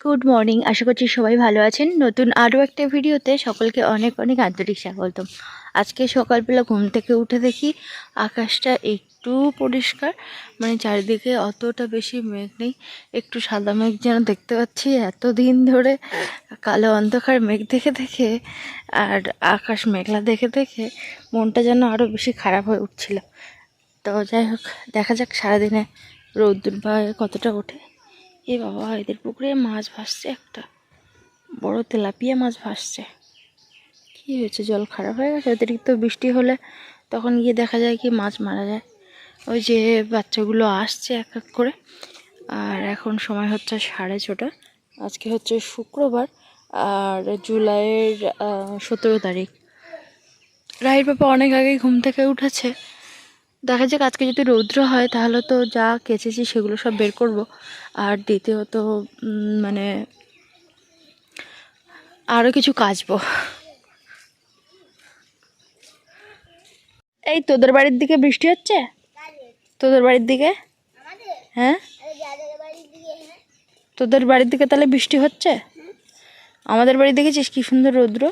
Good morning আশা করছি সবাই ভালো আছেন। নতুন আরও একটা ভিডিওতে সকলকে অনেক অনেক আন্তরিক স্বাগতম। আজকে সকালবেলা ঘুম থেকে উঠে দেখি আকাশটা একটু পরিষ্কার মানে চারিদিকে অতটা বেশি মেঘ নেই, একটু সাদা মেঘ যেন দেখতে পাচ্ছি। এত দিন ধরে কালো অন্ধকার মেঘ দেখে দেখে আর আকাশ মেঘলা দেখে দেখে মনটা যেন আরও বেশি খারাপ হয়ে উঠছিল। তো যাই হোক, দেখা যাক সারাদিনে রৌদ্র বা কতটা ওঠে। এ বাবা, এদের পুকুরে মাছ ভাসছে একটা। বড় তেলাপিয়া মাছ ভাসছে। কি হয়েছে? জল খারাপ হয়ে গেছে? অতিরিক্ত বৃষ্টি হলে তখন গিয়ে দেখা যায় কি মাছ মারা যায়। ওই যে বাচ্চাগুলো আসছে এক এক করে। আর এখন সময় হচ্ছে সাড়ে ছটা। আজকে হচ্ছে শুক্রবার আর জুলাইয়ের সতেরো তারিখ। রায়ের বাবা অনেক আগেই ঘুম থেকে উঠেছে। দেখা যাক আজকে যদি রৌদ্র হয় তাহলে তো যা কেচেছি সেগুলো সব বের করব। আর দ্বিতীয়ত মানে আরও কিছু কাচবো। এই তোদের বাড়ির দিকে বৃষ্টি হচ্ছে? তোদের বাড়ির দিকে? হ্যাঁ? তোদের বাড়ির দিকে তাহলে বৃষ্টি হচ্ছে? আমাদের বাড়ি দেখেছিস কি সুন্দর রৌদ্র?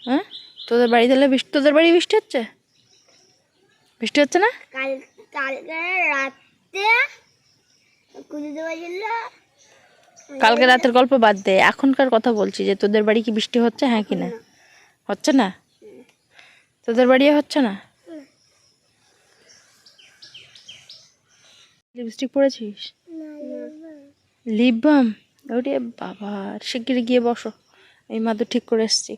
হ্যাঁ? তোদের বাড়ি তাহলে বৃষ্টি তোদের বাড়ি বৃষ্টি হচ্ছে? বৃষ্টি হচ্ছে না? কাল কালকে রাতে কালকে রাতের গল্প বাদ দে। এখনকার কথা বলছি যে তোদের বাড়ি কি বৃষ্টি হচ্ছে হ্যাঁ কি না? হচ্ছে না? তোদের বাড়ি হচ্ছে না? লিপস্টিক পরেছিস? লিপ বাম ওরে বাবা শিগগিরি গিয়ে বসো। এই মাদুর ঠিক করে এসছি।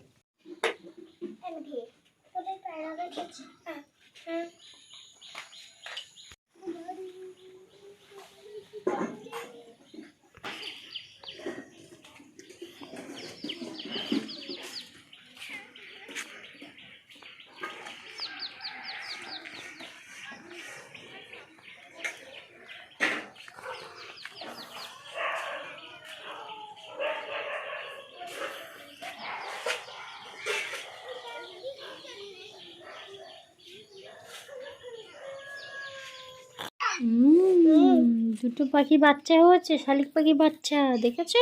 দুটো পাখি বাচ্চা হয়েছে শালিক পাখি বাচ্চা দেখেছ?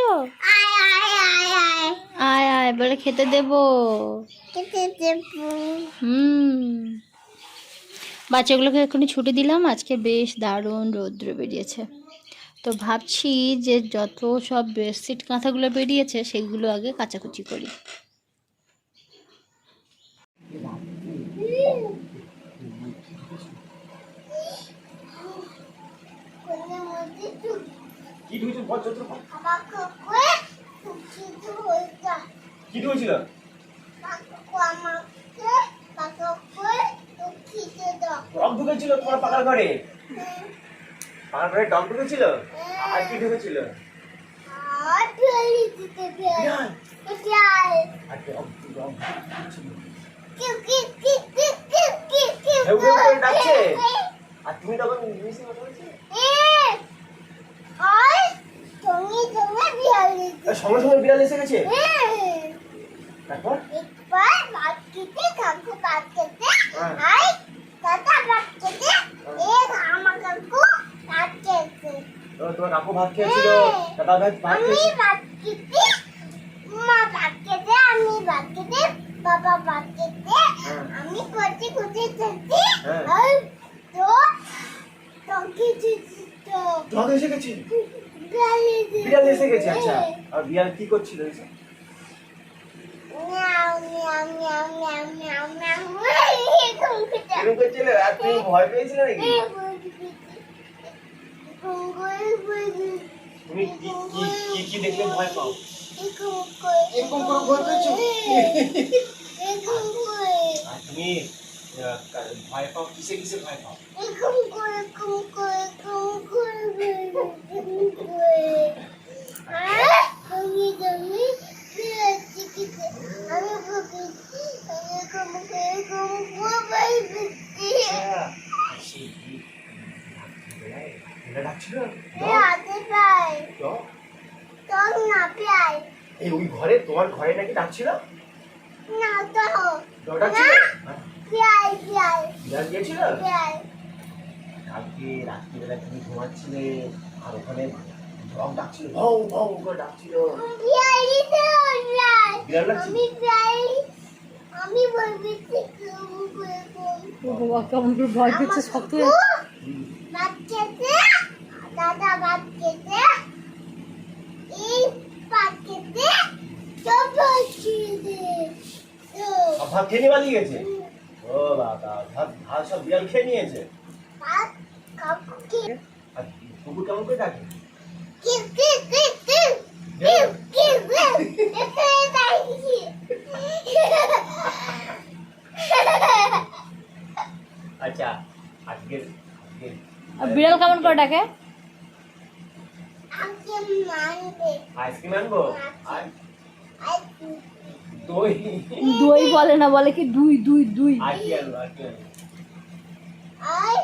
আয় আয় বলে খেতে দেবো। হুম। বাচ্চাগুলোকে এখনই ছুটি দিলাম আজকে বেশ দারুণ রৌদ্র বেরিয়েছে। তো ভাবছি যে যত সব বেডশিট কাঁথাগুলো বেরিয়েছে সেগুলো আগে কাচাকুচি করি। কি ঢুকেছিল? বল হইতা কি দাও। ডগ ঢুকেছিল তোমার পাকার ঘরে? পাকার ঘরে ডগ ঢুকেছিল? আর কি ঢুকেছিল? আর তুমি তখন ইংলিশে কথা বলছিলে? সঙ্গে সঙ্গে বিড়াল এসে গেছে তারপর? হ্যাঁ। আই দাদা ভাত খেতে এ আমার কাকু ভাত খেতে তো তোমার কাকু ভাত খেয়েছিল। দাদা ভাত খেয়েছিল মা ভাত খেতে আমি ভাত খেতে বাবা ভাত খেতে হ্যাঁ। আমি হ্যাঁ। তো টঙ্কি তো ডগ এসে গেছে? বিড়াল এসে গেছে আচ্ছা। আর বিড়াল কি করছিল এসে? Meow meow meow meow meow meow এরকম করছিল? আর তুমি ভয় পেয়েছিলে নাকি তুমি কি কি কি কি দেখলে ভয় পাও এরকম করে ভয় পেয়েছ আর তুমি আহ, ভয় পাও কিসে কিসে ভয় পাও আচ্ছা, সেই কি- এটা ডাকছিল ডগ? ডগ? এই ওই ঘরে তোমার ঘরে নাকি ডাকছিল ডগ ডাকছিল হ্যাঁ, গিয়েছিল? কালকে রাত্রিবেলা তুমি ঘুমাচ্ছিলে আর ওখানে রং ডাকছিল। ভৌ ভৌ করে ডাকছিল? আমি বাবা কেমন করে ভয় পেয়েছে শক্ত হয়ে ভাত খেতে দাদা ভাত খেতে এই ভাত খেতে সব ভাত খেতে সব ভাত খেয়ে নিয়ে গেছে? ও বাবা ভাত ভাত সব বিড়াল খেয়ে নিয়েছে? আর কুকুর কেমন করে ডাকে? কি কি কি কি কি কি কি তাই কি আচ্ছা আজকের আজকের বিড়াল কেমন করে ডাকে? আইসক্রিম আনব? আর আই দই। দই বলে না বলে কি দুই দুই দুই? আর কি আনব আর কি আনব আই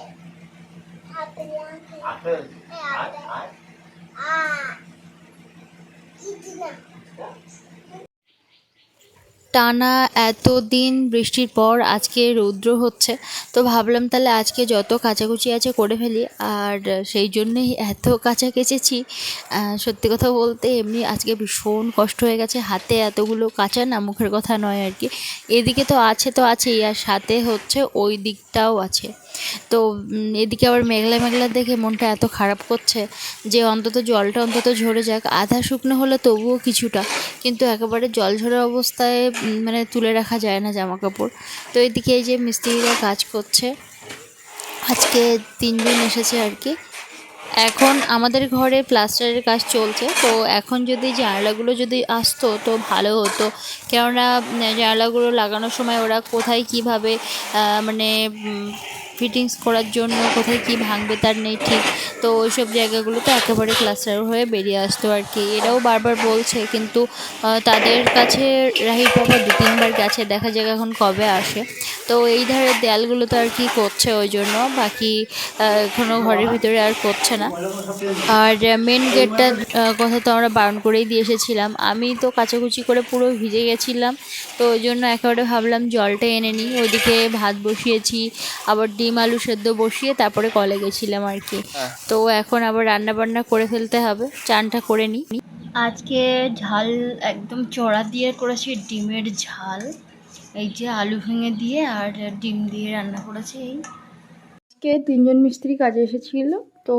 আপেল আপেল আর আর আ ইতনা টানা এত দিন বৃষ্টির পর আজকে রৌদ্র হচ্ছে, তো ভাবলাম তাহলে আজকে যত কাচাকুচি আছে করে ফেলি। আর সেই জন্যেই এত কাঁচা কেচেছি সত্যি কথা বলতে এমনি আজকে ভীষণ কষ্ট হয়ে গেছে। হাতে এতগুলো কাঁচা না মুখের কথা নয় আর কি। এদিকে তো আছে তো আছেই, আর সাথে হচ্ছে ওই দিকটাও আছে। তো এদিকে আবার মেঘলা মেঘলা দেখে মনটা এত খারাপ করছে যে অন্তত জলটা অন্তত ঝরে যাক। আধা শুকনো হলে তবুও কিছুটা, কিন্তু একেবারে জল ঝরে অবস্থায় মানে তুলে রাখা যায় না জামা কাপড় তো এদিকে এই যে মিস্ত্রিরা কাজ করছে। আজকে তিনজন এসেছে আর কি। এখন আমাদের ঘরে প্লাস্টারের কাজ চলছে, তো এখন যদি জানলাগুলো যদি আসতো তো ভালো হতো। কেননা জানলাগুলো লাগানোর সময় ওরা কোথায় কীভাবে মানে ফিটিংস করার জন্য কোথায় কি ভাঙবে তার নেই ঠিক। তো ওইসব জায়গাগুলোতে একেবারে ক্লাস্টার হয়ে বেরিয়ে আসতো আর কি। এরাও বারবার বলছে কিন্তু তাদের কাছে রাহির বাবা দু তিনবার গেছে, দেখা যাক এখন কবে আসে। তো এই ধারের দেয়ালগুলো তো আর কি করছে ওই জন্য, বাকি এখনও ঘরের ভিতরে আর করছে না। আর মেন গেটটার কথা তো আমরা বারণ করেই দিয়ে এসেছিলাম। আমি তো কাচাকুচি করে পুরো ভিজে গেছিলাম, তো ওই জন্য একেবারে ভাবলাম জলটা এনে নিই। ওইদিকে ভাত বসিয়েছি, আবার ডিম আলু সেদ্ধ বসিয়ে তারপরে কলে গেছিলাম আর কি। তো এখন আবার রান্না বান্না করে ফেলতে হবে চানটা করে নিই আজকে ঝাল একদম চড়া দিয়ে করেছি ডিমের ঝাল। এই যে আলু ভেঙে দিয়ে আর ডিম দিয়ে রান্না করেছি এই। আজকে তিনজন মিস্ত্রি কাজে এসেছিল তো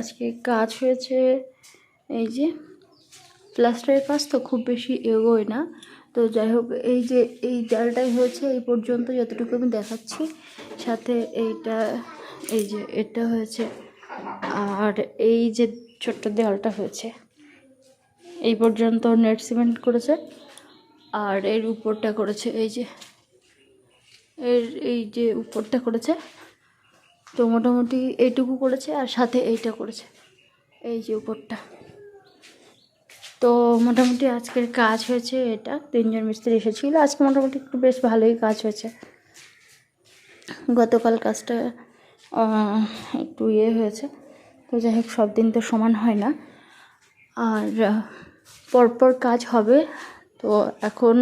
আজকে কাজ হয়েছে এই যে প্লাস্টারের কাজ তো খুব বেশি এগোয় না। তো যাই হোক এই যে এই দেয়ালটাই হয়েছে এই পর্যন্ত যতটুকু আমি দেখাচ্ছি। সাথে এইটা, এই যে এটা হয়েছে। আর এই যে ছোট্ট দেওয়ালটা হয়েছে, এই পর্যন্ত নেট সিমেন্ট করেছে। আর এর উপরটা করেছে, এই যে, এর এই যে উপরটা করেছে, তো মোটামুটি এইটুকু করেছে আর সাথে এইটা করেছে, এই যে উপরটা। তো মোটামুটি আজকের কাজ হয়েছে এটা। তিনজন মিস্ত্রি এসেছিল, আজকে মোটামুটি একটু বেশ ভালোই কাজ হয়েছে। গতকাল কাজটা একটু ইয়ে হয়েছে। তো যাই হোক, সব দিন তো সমান হয় না। আর পরপর কাজ হবে। তো এখন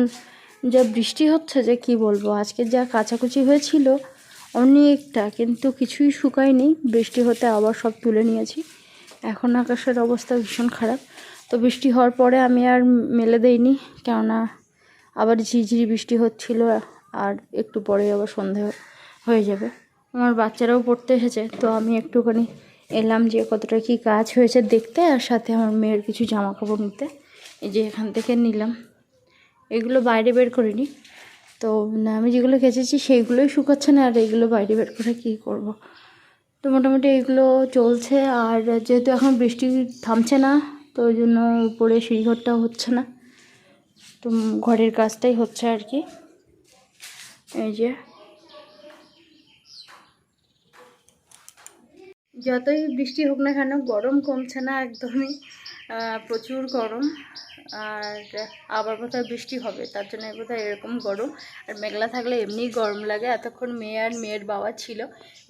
যা বৃষ্টি হচ্ছে যে কি বলব, আজকে যা কাচাকুচি হয়েছিল অনেকটা, কিন্তু কিছুই শুকায়নি। বৃষ্টি হতে আবার সব তুলে নিয়েছি। এখন আকাশের অবস্থা ভীষণ খারাপ। তো বৃষ্টি হওয়ার পরে আমি আর মেলে দেইনি, কেননা আবার ঝিঝিরি বৃষ্টি হচ্ছিল, আর একটু পরে আবার সন্ধে হয়ে যাবে। আমার বাচ্চারাও পড়তে এসেছে তো আমি একটুখানি এলাম যে কতটা কি কাজ হয়েছে দেখতে আর সাথে আমার মেয়ের কিছু জামা কাপড় নিতে। এই যে এখান থেকে নিলাম। এগুলো বাইরে বের করিনি। তো না, আমি যেগুলো কেচেছি সেইগুলোই শুকাচ্ছে না আর এগুলো বাইরে বের করে কী করব। তো মোটামুটি এগুলো চলছে আর যেহেতু এখন বৃষ্টি থামছে না তো ওই জন্য উপরে সিঁড়িঘরটাও হচ্ছে না। তো ঘরের কাজটাই হচ্ছে আর কি। এই যে যতই বৃষ্টি হোক না কেন, গরম কমছে না একদমই। প্রচুর গরম। আর আবার বোধহয় বৃষ্টি হবে, তার জন্য বোধহয় এরকম গরম। আর মেঘলা থাকলে এমনিই গরম লাগে। এতক্ষণ মেয়ে আর মেয়ের বাবা ছিল।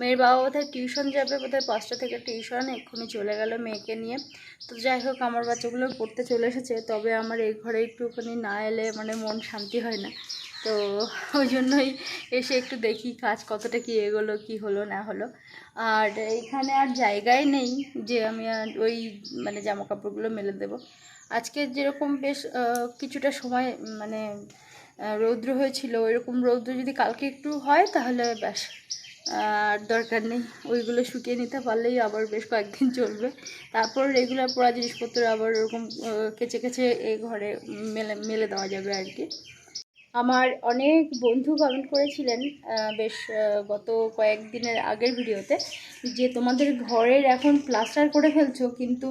মেয়ের বাবা বোধহয় টিউশন যাবে বোধহয় পাঁচটা থেকে টিউশন, এক্ষুনি চলে গেল মেয়েকে নিয়ে। তো যাই হোক, আমার বাচ্চাগুলো পড়তে চলে এসেছে। তবে আমার এই ঘরে একটুখানি না এলে মানে মন শান্তি হয় না। তো ওই জন্যই এসে একটু দেখি কাজ কতটা কি এগোলো, কি হলো, না হলো। আর এখানে আর জায়গায় নেই যে আমি ওই মানে জামা কাপড়গুলো মেলে দেবো। আজকে যেরকম বেশ কিছুটা সময় মানে রৌদ্র হয়েছিল, ওইরকম রৌদ্র যদি কালকে একটু হয় তাহলে ব্যাস। আর দরকার নেই, ওইগুলো শুকিয়ে নিতে পারলেই আবার বেশ কয়েকদিন চলবে। তারপর রেগুলার পড়া জিনিসপত্র আবার ওরকম কেচে কেচে এই ঘরে মেলে মেলে দেওয়া যাবে আর কি। আমার অনেক বন্ধু কমেন্ট করেছিলেন বেশ গত কয়েকদিনের আগের ভিডিওতে যে তোমাদের ঘরের এখন প্লাস্টার করে ফেলছো, কিন্তু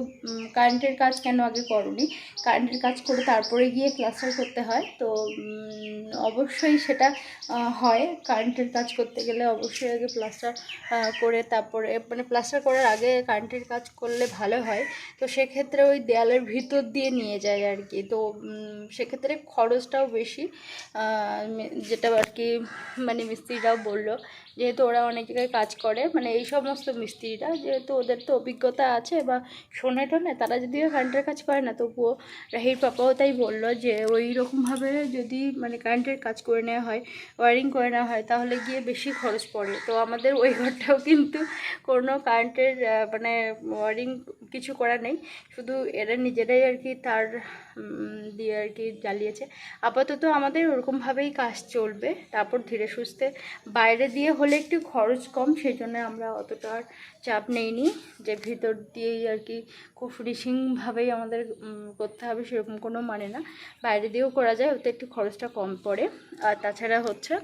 কারেন্টের কাজ কেন আগে করনি? কারেন্টের কাজ করে তারপরে গিয়ে প্লাস্টার করতে হয়, তো অবশ্যই সেটা হয়। কারেন্টের কাজ করতে গেলে অবশ্যই আগে প্লাস্টার করে তারপরে মানে প্লাস্টার করার আগে কারেন্টের কাজ করলে ভালো হয়। তো সেক্ষেত্রে ওই দেয়ালের ভিতর দিয়ে নিয়ে যায় আর কি। তো সেক্ষেত্রে খরচটাও বেশি। যেটা আর কি মানে মিস্ত্রিরাও বলল, যেহেতু ওরা অনেক জায়গায় কাজ করে মানে এই সমস্ত মিস্ত্রিরা, যেহেতু ওদের তো অভিজ্ঞতা আছে বা শোনে টোনে, তারা যদিও কারেন্টের কাজ করে না, তবুও রাহির পাপাও তাই বলল যে ওই রকমভাবে যদি মানে কারেন্টের কাজ করে নেওয়া হয় ওয়ারিং করে নেওয়া হয়, তাহলে গিয়ে বেশি খরচ পড়ে। তো আমাদের ওই ঘরটাও কিন্তু কোনো কারেন্টের মানে ওয়ারিং কিছু করা নেই, শুধু এরা নিজেরাই আর কি তার দিয়ে আর কি জ্বালিয়েছে। আপাতত আমাদের ওরকমভাবেই কাজ চলবে। তারপর ধীরে সুস্থে বাইরে দিয়ে হলে একটু খরচ কম সেই জন্য আমরা অতটা চাপ নেইনি। যে ভিতর দিয়েই আর কি খুব ফিনিশিংভাবেই আমাদের করতে হবে সেরকম কোনো মানে না। বাইরে দিয়েও করা যায়, ওতে একটু খরচটা কম পড়ে। আর তাছাড়া হচ্ছে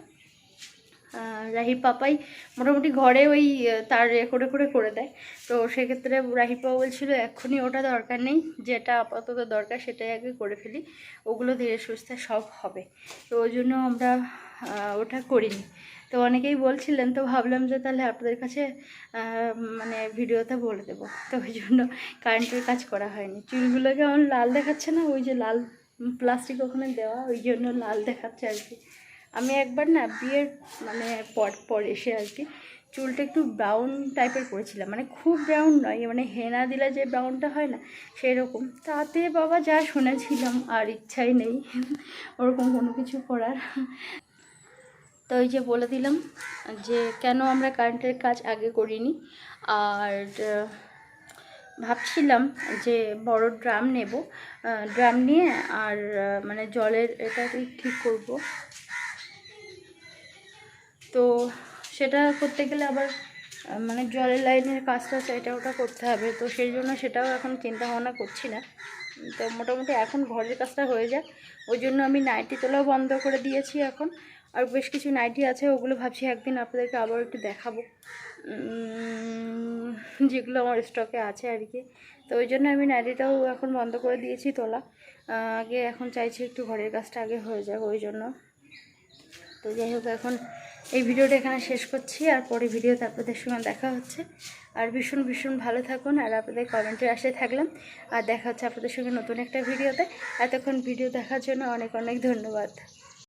রাহির পাপাই মোটামুটি ঘরে ওই তার এ করে করে করে দেয়। তো সেক্ষেত্রে রাহির পাপা বলছিল, এক্ষুনি ওটা দরকার নেই, যেটা আপাতত দরকার সেটাই আগে করে ফেলি। ওগুলো ধীরে সুস্থে সব হবে। তো ওই জন্য আমরা ওটা করিনি। তো অনেকেই বলছিলেন, তো ভাবলাম যে তাহলে আপনাদের কাছে মানে ভিডিওতে বলে দেবো। তো ওই জন্য কারেন্টের কাজ করা হয়নি। চুলগুলো কেমন লাল দেখাচ্ছে না? ওই যে লাল প্লাস্টিক ওখানে দেওয়া, ওই জন্য লাল দেখাচ্ছে আর কি। আমি একবার না বিয়ের মানে পর পর এসে আর কি চুলটা একটু ব্রাউন টাইপের করেছিলাম। মানে খুব ব্রাউন নয় মানে হেনা দিলে যে ব্রাউনটা হয় না সেই রকম তাতে বাবা যা শুনেছিলাম, আর ইচ্ছাই নেই, ওরকম কোনো কিছু করার। তো ওই যে বলে দিলাম যে কেন আমরা কারেন্টের কাজ আগে করিনি। আর ভাবছিলাম যে বড় ড্রাম নেব। ড্রাম নিয়ে আর মানে জলের এটা ঠিক করব। তো সেটা করতে গেলে আবার মানে জলের লাইনের কাজটা এটা ওটা করতে হবে। তো সেই জন্য সেটাও এখন চিন্তা ভাবনা করছি না। তো মোটামুটি এখন ঘরের কাজটা হয়ে যায় ওই জন্য আমি নাইটি তোলাও বন্ধ করে দিয়েছি এখন। আর বেশ কিছু নাইটি আছে, ওগুলো ভাবছি একদিন আপনাদেরকে আবার একটু দেখাবো। যেগুলো আমার স্টকে আছে আর কি। তো ওই জন্য আমি নাইটিটাও এখন বন্ধ করে দিয়েছি তোলা। আগে এখন চাইছি একটু ঘরের কাজটা আগে হয়ে যাক ওই জন্য। তো যাই হোক, এখন এই ভিডিওটা এখানে শেষ করছি, আর পরে ভিডিওতে আপনাদের সঙ্গে দেখা হচ্ছে। আর ভীষণ ভীষণ ভালো থাকুন, আর আপনাদের কমেন্টের আসে থাকলাম। আর দেখা হচ্ছে আপনাদের সঙ্গে নতুন একটা ভিডিওতে। এতক্ষণ ভিডিও দেখার জন্য অনেক অনেক ধন্যবাদ।